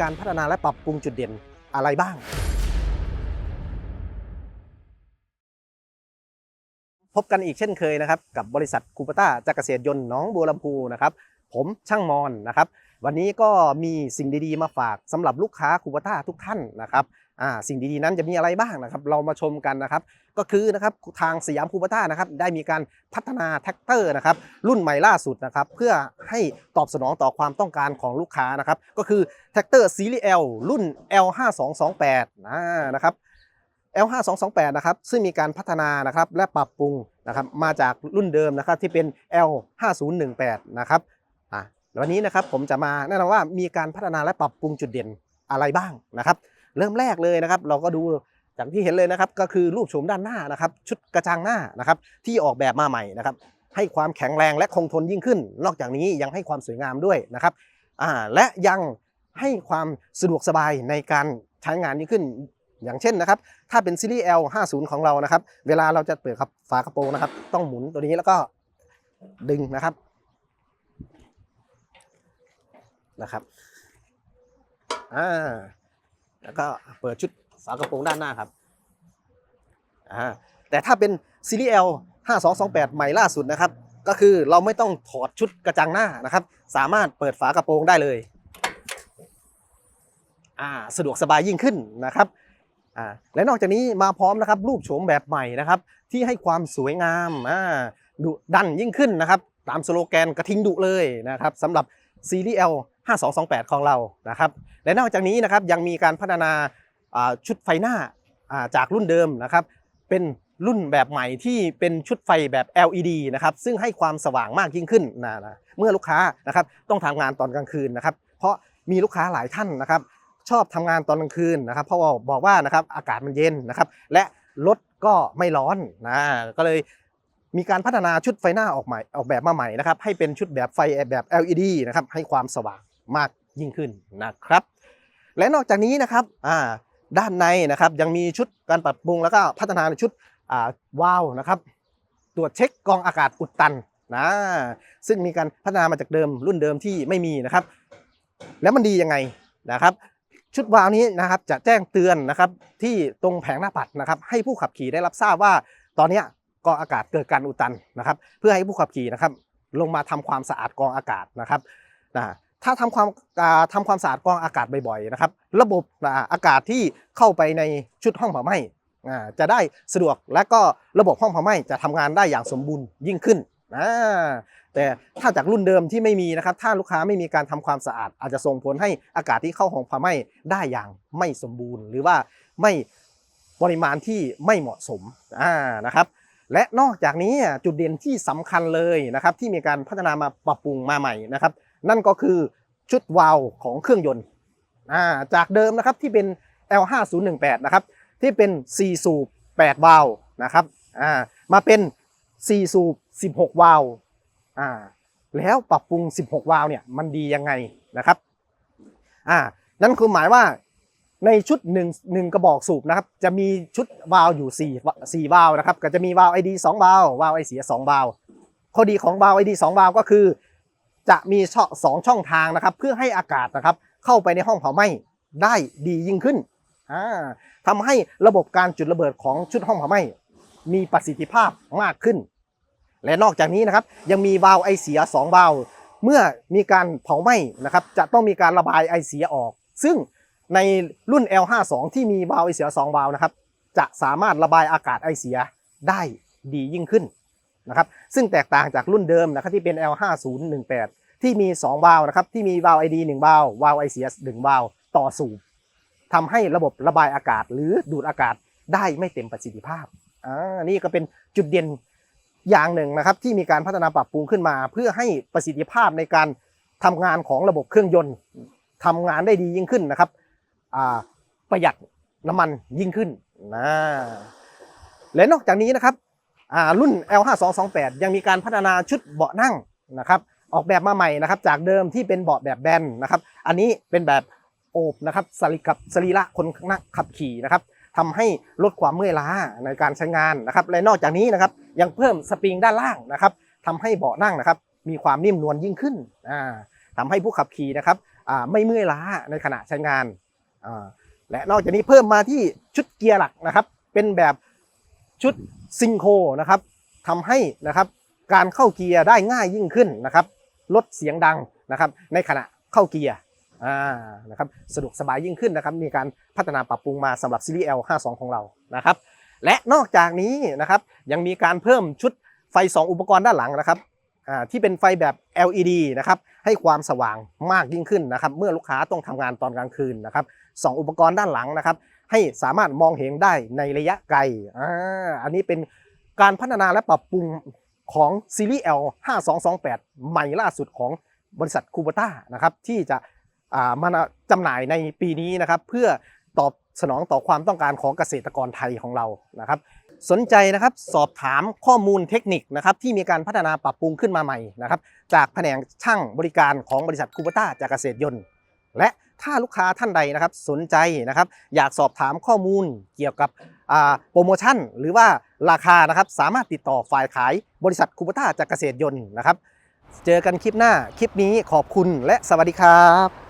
การพัฒนาและปรับปรุงจุดเด่นอะไรบ้าง พบกันอีกเช่นเคยนะครับ กับบริษัทคูปต้าจักรเกษตรยนต์น้องบัวลำพูนะครับ ผมช่างมอนนะครับ วันนี้ก็มีสิ่งดีๆมาฝากสำหรับลูกค้าคูปต้าทุกท่านนะครับ สิ่งดีๆนั้นจะมีอะไรบ้างนะครับ เรามาชมกันนะครับ ก็คือนะครับทางสยามคูปต้านะครับได้มีการพัฒนาแท็กเตอร์นะครับรุ่นใหม่ล่าสุดนะครับเพื่อให้ตอบสนองต่อความต้องการของลูกค้านะครับก็คือแท็กเตอร์ซีรีส์ L รุ่น L5228 นะนะครับ L5228 นะครับซึ่งมีการพัฒนานะครับและปรับปรุงนะครับมาจากรุ่นเดิมนะครับที่เป็น L5018 นะครับอะวันนี้นะครับผมจะมาแนะนำว่ามีการพัฒนาและปรับปรุงจุดเด่นอะไรบ้างนะครับ เริ่มแรกเลยนะครับ เราก็ดูจากที่เห็นเลยนะครับ ก็คือรูปโฉมด้านหน้านะครับ ชุดกระจังหน้านะครับ ที่ออกแบบมาใหม่นะครับ ให้ความแข็งแรงและคงทนยิ่งขึ้น นอกจากนี้ยังให้ความสวยงามด้วยนะครับและยังให้ความสะดวกสบายในการใช้งานยิ่งขึ้นอย่างเช่นนะครับ ถ้าเป็นซีรีส์ L50 ของเรานะครับ เวลาเราจะเปิดครับฝากระโปรงนะครับ ต้องหมุนตัวนี้แล้วก็ดึงนะครับนะครับ อ่า แล้วก็เปิดชุดฝากระโปรงด้านหน้าครับอ่าแต่ถ้าเป็นซีรีส์ L 5228 ใหม่ล่าสุดนะครับ ก็คือเราไม่ต้องถอดชุดกระจังหน้านะครับ สามารถเปิดฝากระโปรงได้เลยอ่าสะดวกสบายยิ่งขึ้นนะครับอ่าและนอกจากนี้มาพร้อมนะครับรูปโฉมแบบใหม่นะครับ ที่ให้ความสวยงามอ่าดุดันยิ่งขึ้นนะครับ ตามสโลแกนกระทิงดุเลยนะครับสำหรับ ซีรีส์ L 5228 ของเรานะครับ และนอกจากนี้นะครับยังมีการพัฒนาชุดไฟหน้าจากรุ่นเดิมนะครับเป็นรุ่นแบบใหม่ที่เป็นชุดไฟแบบ LED นะครับซึ่งให้ความสว่างมากยิ่งขึ้นนะนะเมื่อลูกค้านะครับต้องทำงานตอนกลางคืนนะครับ เพราะมีลูกค้าหลายท่านนะครับ ชอบทำงานตอนกลางคืนนะครับ เพราะว่าบอกว่านะครับอากาศมันเย็นนะครับ และรถก็ไม่ร้อนนะก็เลย มีการพัฒนาชุดไฟหน้าออกใหม่ออกแบบมาใหม่นะครับให้เป็นชุดแบบไฟแบบ LED นะครับให้ความสว่างมากยิ่งขึ้นนะครับ และนอกจากนี้นะครับด้านในนะครับยังมีชุดการปรับปรุงแล้วก็พัฒนาชุดอ่าวาล์วนะครับตรวจเช็คกองอากาศอุดตันนะซึ่งมีการพัฒนามาจากเดิมรุ่นเดิมที่ไม่มีนะครับ แล้วมันดียังไงนะครับ ชุดวาล์วนี้นะครับจะแจ้งเตือนนะครับที่ตรงแผงหน้าปัดนะครับ ให้ผู้ขับขี่ได้รับทราบว่าตอนนี้ กองอากาศเกิดการอุดตันนะครับ เพื่อให้ผู้ขับขี่นะครับลงมาทำความสะอาดกองอากาศนะครับนะถ้าทำความทำความสะอาดกองอากาศบ่อยๆนะครับ ระบบอาอากาศที่เข้าไปในชุดห้องเผาไหม้จะได้สะดวกและก็ระบบห้องเผาไหม้จะทำงานได้อย่างสมบูรณ์ยิ่งขึ้นอ่าแต่ถ้าจากรุ่นเดิมที่ไม่มีนะครับ ถ้าลูกค้าไม่มีการทำความสะอาด อาจจะส่งผลให้อากาศที่เข้าห้องเผาไหม้ได้อย่างไม่สมบูรณ์ หรือว่าไม่ปริมาณที่ไม่เหมาะสมนะครับ และนอกจากนี้จุดเด่นที่สำคัญเลยนะครับที่มีการพัฒนามาปรับปรุงมาใหม่นะครับ นั่นก็คือชุดวาล์วของเครื่องยนต์จากเดิมนะครับที่เป็น L5018 นะครับที่เป็น 4 สูบ 8 วาล์วนะครับมาเป็น 4 สูบ 16 วาล์วแล้วปรับปรุง 16 วาล์วเนี่ยมันดียังไงนะครับอ่านั่นคือหมายว่า ในชุด1 1กระบอกสูบนะครับ จะมีชุดวาล์วอยู่4 4วาล์วนะครับ ก็จะมีวาล์ว ID 2วาล์ววาล์วไอเสีย2วาล์วข้อดีของวาล์ว ID 2วาล์วก็คือ จะมีช่องสองช่องทางนะครับ เพื่อให้อากาศนะครับ เข้าไปในห้องเผาไหม้ได้ดียิ่งขึ้นอ่าทำให้ระบบการจุดระเบิดของชุดห้องเผาไหม้มีประสิทธิภาพมากขึ้น และนอกจากนี้นะครับ ยังมีวาล์วไอเสีย2วาล์วเมื่อมีการเผาไหม้นะครับ จะต้องมีการระบายไอเสียออก ซึ่ง ในรุ่น L52 ที่มีวาล์วไอเสีย2วาล์วนะครับ จะสามารถระบายอากาศไอเสียได้ดียิ่งขึ้นนะครับ ซึ่งแตกต่างจากรุ่นเดิมนะครับที่เป็น L5018 ที่มี 2 วาล์วนะครับ ที่มีวาล์ว ID 1วาล์ววาล์ว ICS 1วาล์วต่อสูบทำให้ระบบระบายอากาศหรือดูดอากาศได้ไม่เต็มประสิทธิภาพอ่านี่ก็เป็นจุดเด่นอย่างหนึ่งนะครับ ที่มีการพัฒนาปรับปรุงขึ้นมา เพื่อให้ประสิทธิภาพในการทำงานของระบบเครื่องยนต์ทำงานได้ดียิ่งขึ้นนะครับ ประหยัดน้ำมันยิ่งขึ้นนะและนอกจากนี้นะครับรุ่น L5228 ยังมีการพัฒนาชุดเบาะนั่งนะครับ ออกแบบมาใหม่นะครับ จากเดิมที่เป็นเบาะแบบแบนนะครับ อันนี้เป็นแบบโอบนะครับสรีกับสรีระคนนั่งขับขี่นะครับทำให้ลดความเมื่อยล้าในการใช้งานนะครับ และนอกจากนี้นะครับ ยังเพิ่มสปริงด้านล่างนะครับทำให้เบาะนั่งนะครับ มีความนิ่มนวลยิ่งขึ้นอ่าทำให้ผู้ขับขี่นะครับไม่เมื่อยล้าในขณะใช้งาน และนอกจากนี้เพิ่มมาที่ชุดเกียร์หลักนะครับ เป็นแบบชุดซิงโครนะครับทำให้นะครับการเข้าเกียร์ได้ง่ายยิ่งขึ้นนะครับ ลดเสียงดังนะครับ ในขณะเข้าเกียร์นะครับสะดวกสบายยิ่งขึ้นนะครับ มีการพัฒนาปรับปรุงมาสำหรับซีรีส์ L52 ของเรานะครับ และนอกจากนี้นะครับยังมีการเพิ่มชุดไฟ 2 อุปกรณ์ด้านหลังนะครับที่เป็นไฟแบบ LED นะครับให้ความสว่างมากยิ่งขึ้นนะครับ เมื่อลูกค้าต้องทำงานตอนกลางคืนนะครับ สองอุปกรณ์ด้านหลังนะครับ ให้สามารถมองเห็นได้ในระยะไกลอ่าอันนี้เป็นการพัฒนาและปรับปรุงของซีรีส์ L 5228 ใหม่ล่าสุดของบริษัทคูเบต้านะครับที่จะามาจำหน่ายในปีนี้นะครับ เพื่อตอบสนองต่อความต้องการของเกษตรกรไทยของเรานะครับ สนใจนะครับสอบถามข้อมูลเทคนิคนะครับที่มีการพัฒนาปรับปรุงขึ้นมาใหม่นะครับ จากแผนกช่างบริการของบริษัทคูเบต้าจากเกษตรยนต์ และ ถ้าลูกค้าท่านใดนะครับสนใจนะครับ อยากสอบถามข้อมูลเกี่ยวกับโปรโมชั่น หรือว่าราคานะครับสามารถติดต่อฝ่ายขายบริษัทคูปต้าจากเกษตรยนต์นะครับ เจอกันคลิปหน้าคลิปนี้ขอบคุณและสวัสดีครับ